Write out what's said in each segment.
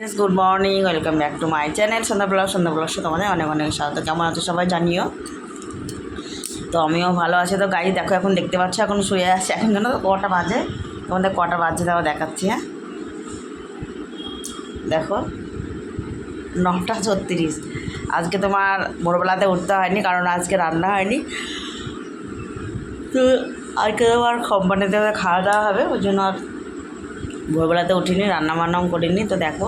Good morning welcome back to my channel Sandhya vlog Sandhya vlog তোমাদের অনেক অনেক স্বাগত। কেমন আছো সবাই জানিও? তো আমিও ভালো আছি। তো গাড়ি দেখো, এখন দেখতে পাচ্ছ, এখন শুয়ে আসছে এখন কেন কটা বাজে? তোমাদের কটা বাজে তাও দেখাচ্ছি হ্যাঁ? দেখো, নটা ছত্রিশ। আজকে তোমার ভোরবেলাতে উঠতে হয়নি, কারণ আজকে রান্না হয়নি। তো আজকে তোমার কোম্পানিতে খাওয়া দাওয়া হবে, ওই জন্য আর ভোরবেলাতে উঠিনি রান্না বান্নাও করিনি, তো দেখো।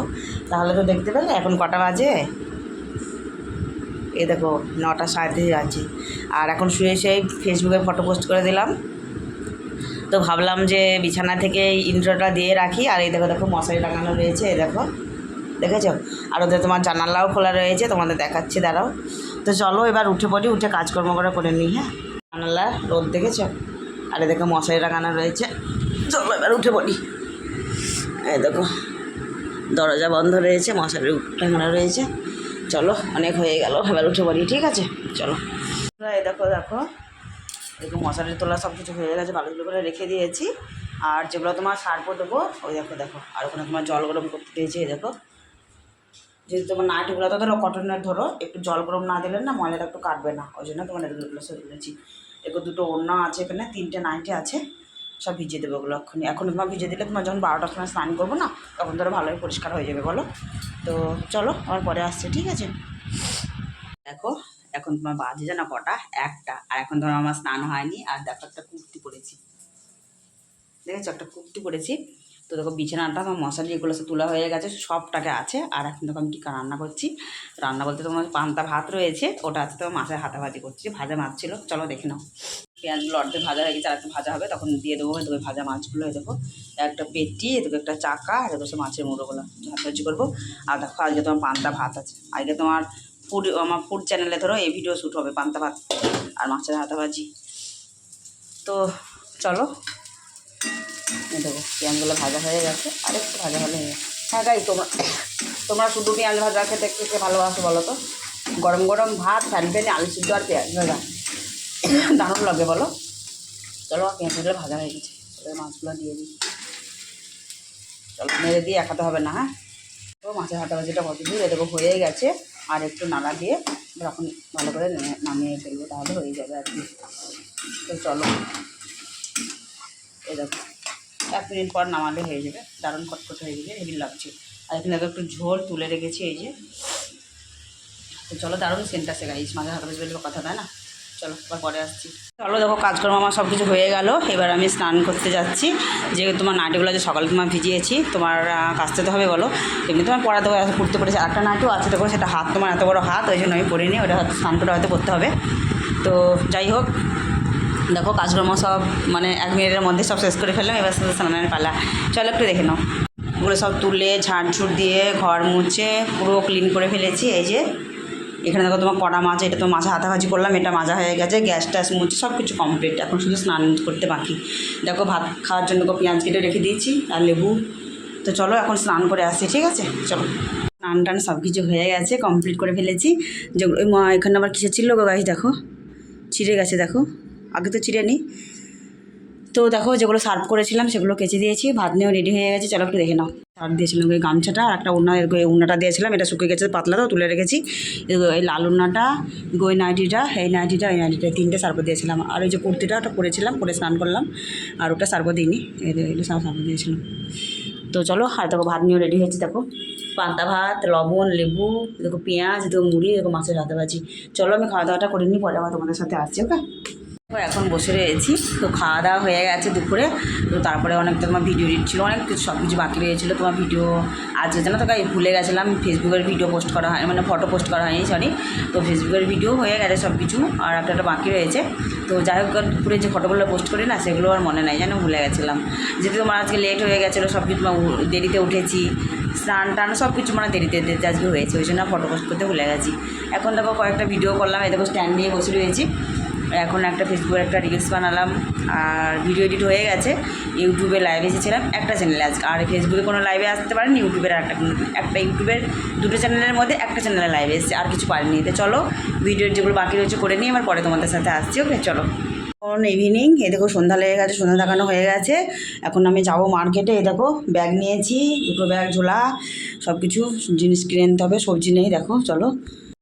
তাহলে তো দেখতে পেলে, এখন কটা বাজে? এ দেখো, নটা সাঁত্রিশ আছে আর এখন শুয়ে শুয়ে ফেসবুকে ফটো পোস্ট করে দিলাম। তো ভাবলাম যে বিছানা থেকে ইন্ট্রোটা দিয়ে রাখি, আর এই দেখো দেখো, মশারি টাঙানো রয়েছে, এই দেখো। দেখেছ? আর ওদের তোমার জানালাও খোলা রয়েছে, তোমাদের দেখাচ্ছি, দাঁড়াও। তো চলো, এবার উঠে পড়ি, উঠে কাজকর্ম করে করে নিই হ্যাঁ? জানালা, রোদ দেখেছ? আর এ দেখো, মশারি টাঙানো রয়েছে। চলো, এবার উঠে পড়ি। এই দেখো, দরজা বন্ধ রয়েছে মশারি টাঙানো রয়েছে। চলো, অনেক হয়ে গেল, এবার উঠে পড়ি, ঠিক আছে? চলো। এই দেখো দেখো, এরকম মশারি তোলা সব কিছু হয়ে গেছে ভালোগুলো করে রেখে দিয়েছি। আর যেগুলো তোমার সারপো দেবো, ওই দেখো দেখো, আর ওখানে তোমার জল গরম করতে দিয়েছি, এই দেখো। যদি তোমার নাইটিগুলো তো ধরো কটনের ধরো, একটু জল গরম না দিলে না ময়লাটা একটু কাটবে না, ওই জন্য তোমার এগুলো সব দিয়েছি এগুলো দুটো ওড়না আছে এখানে, তিনটে নাইটি আছে। সব ভিজিয়ে দেবো ওগুলো এক্ষুনি। এখন তোমার ভিজিয়ে দিলে তোমার যখন বারোটার সময় স্নান করব না, তখন ধরো ভালোই পরিষ্কার হয়ে যাবে, বলো? তো চলো আমার পরে আসছে, ঠিক আছে? দেখো, এখন তোমার বাজে জানা কটা? একটা। আর এখন ধরো আমার স্নান হয়নি, আর দেখো একটা কুর্তি পরেছি। দেখেছ? একটা কুর্তি পরেছি। তো দেখো বিছানাটা, আমার মশারি এগুলো সব তোলা হয়ে গেছে, সবটাকে আছে। আর এখন দেখো আমি কী রান্না করছি। রান্না বলতে তোমার পান্তা ভাত রয়েছে, ওটা আছে তোমার মাছের হাতা ভাজি করছি, ভাজা মাছ ছিল। চলো দেখে নাও। পেঁয়াজগুলো অর্ধেক ভাজা হয়ে গেছে, আর একটু ভাজা হবে, তখন দিয়ে দেবো দেখো ভাজা মাছগুলো দেখো, একটা পেটি, এদিকে একটা চাকা, আর সে মাছের মুড়োগুলো ভাজি করব। আর দেখো, আজকে তোমার পান্তা ভাত আছে। আজকে তোমার ফুড আমার ফুড চ্যানেলে ধরো, এই ভিডিও শ্যুট হবে, পান্তা ভাত আর মাছের ভাজি। তো চলো দেখো, পেঁয়াজগুলো ভাজা হয়ে গেছে, আর একটু ভাজা হলে হয়ে গাই তোমরা তোমরা শুধু পেঁয়াজ ভাজা খেতে কে ভালোবাসো বলো তো? গরম গরম ভাত ফ্যান ফ্যানে আলু সিদ্ধ আর পেঁয়াজ ভাজা। দারুণ লাগে বলো। চলো পেঁয়াজগুলো ভাজা হয়ে গেছে। মাছগুলো দিয়ে দিই। চলো মেরে দিয়ে একাতে হবে না হ্যাঁ? তো মাছের ভাজিটা কত দূর দেখো, হয়ে গেছে। আর একটু নাড়া দিয়ে এখন ভালো করে নামিয়ে ফেলব, তাহলে হয়ে যাবে আর কি। তো চলো। এই দেখো, এক মিনিট পর নামালে হয়ে যাবে। দারুণ কটকট হয়ে যাবে হেভি লাগছে। আর এখানে একটু ঝোল তুলে রেখেছি, এই যে। তো চলো, দারুণ সেন্টার সে গাইস মাঝে হাতে বেশি কথা তাই না? চলো আবার পরে আসছি। চলো, দেখো, কাজকর্ম আমার সব কিছু হয়ে গেল। এবার আমি স্নান করতে যাচ্ছি। যে তোমার নাটিগুলো যে সকালে তোমার ভিজিয়েছি। তোমার কাচতে তো হবে বলো। এমনি তোমার পড়াতে হবে পড়তে পড়েছে একটা নাটু আছে, দেখো, সেটা হাত, তোমার এত বড় হাত, ওই জন্য আমি পড়িনি ওটা হয়তো স্নান করে হয়তো করতে হবে। তো যাই হোক, দেখো, কাজকর্ম সব মানে এক মিনিটের মধ্যে সব শেষ করে ফেললাম। এবার স্নানের পালা। চলো, একটু দেখে নাও। ওগুলো সব তুলে, ঝাড়ঝুড় দিয়ে, ঘর মুছে, পুরো ক্লিন করে ফেলেছি। এই যে এখানে দেখো তোমার কড়া মাছ, এটা তো মাছে হাতা ভাজি করলাম, এটা মাজা হয়ে গেছে, গ্যাস ট্যাস মুছে সব কিছু কমপ্লিট এখন শুধু স্নান করতে বাকি। দেখো ভাত খাওয়ার জন্য পেঁয়াজ কেটে রেখে দিয়েছি আর লেবু। তো চলো এখন স্নান করে আসি, ঠিক আছে? চলো। স্নান টান সব কিছু হয়ে গেছে কমপ্লিট করে ফেলেছি। মা, এখানে আবার কিসে ছিল গো গাছ দেখো? ছিঁড়ে গেছে, দেখো? আগে তো চিড়ে নিই তো দেখো যেগুলো সার্ভ করেছিলাম সেগুলো কেচে দিয়েছি, ভাত নিয়েও রেডি হয়ে গেছে, চলো একটু দেখে নাও। সার্ভ দিয়েছিলাম ওই গামছাটা, আর একটা উন্না উন্নাটা দিয়েছিলাম, এটা শুকিয়ে গেছে পাতলা তো, তুলে রেখেছি। এই লাল উন্নাটা গই নাইটিটা, এই নাইটিটা এই নাইটিটা তিনটে সার্ভ দিয়েছিলাম। আর ওই যে কুর্তিটা ওটা পরেছিলাম, পরে স্নান করলাম, আর ওটা সার্ভ দিইনি এগুলো সার্ভ দিয়েছিলাম। তো চলো, আর দেখো ভাত নিয়েও রেডি হয়েছে, দেখো। পান্তা ভাত, লবণ, লেবু দেখো পেঁয়াজ দেখো মুড়ি দেখো মাছের হাতে ভাজি চলো আমি খাওয়া দাওয়াটা করে নিই, পরে আবার তোমাদের সাথে আসছি, ওকে? এখন বসে রয়েছি। তো খাওয়া দাওয়া হয়ে গেছে দুপুরে। তো তারপরে অনেক তোমার ভিডিও এডিট ছিল, অনেক কিছু সব কিছু বাকি রয়েছিলো। তোমার ভিডিও আজকে জানো তো গাই ভুলে গেছিলাম ফেসবুকের ভিডিও পোস্ট করা হয় মানে ফটো পোস্ট করা হয়নি সরি তো ফেসবুকের ভিডিও হয়ে গেছে সব কিছু, আর একটা একটা বাকি রয়েছে। তো যাই হোক, দুপুরে যে ফটোগুলো পোস্ট করি না, সেগুলো আর মনে নাই, যেন ভুলে গেছিলাম। যেহেতু তোমার আজকে লেট হয়ে গেছিল, সব কিছু দেরিতে উঠেছি, স্নান টান সব কিছু মানে দেরিতে দেরিতে আজকে হয়েছে, ওই জন্য ফটো পোস্ট করতে ভুলে গেছি। এখন দেখো কয়েকটা ভিডিও করলাম, এই দেখো স্ট্যান্ড নিয়ে বসে রয়েছি। এখন একটা ফেসবুকে একটা রিলস বানালাম আর ভিডিও এডিট হয়ে গেছে। ইউটিউবে লাইভে এসেছিলাম একটা চ্যানেলে আজকে। আর ফেসবুকে কোনো লাইভে আসতে পারেনি ইউটিউবের একটা একটা ইউটিউবের দুটো চ্যানেলের মধ্যে একটা চ্যানেলে লাইভে এসেছে, আর কিছু পারিনি। তো চলো ভিডিওর যেগুলো বাকি রয়েছে করে নিয়ে আমার পরে তোমাদের সাথে আসছি ওকে চলো। এখন ইভিনিং এ দেখো সন্ধ্যা লেগে গেছে, সন্ধ্যা দেখানো হয়ে গেছে। এখন আমি যাব মার্কেটে এই দেখো ব্যাগ নিয়েছি, দুটো ব্যাগ ঝোলা সব কিছু জিনিস কিনে নিতে হবে, সবজি নেই, দেখো, চলো।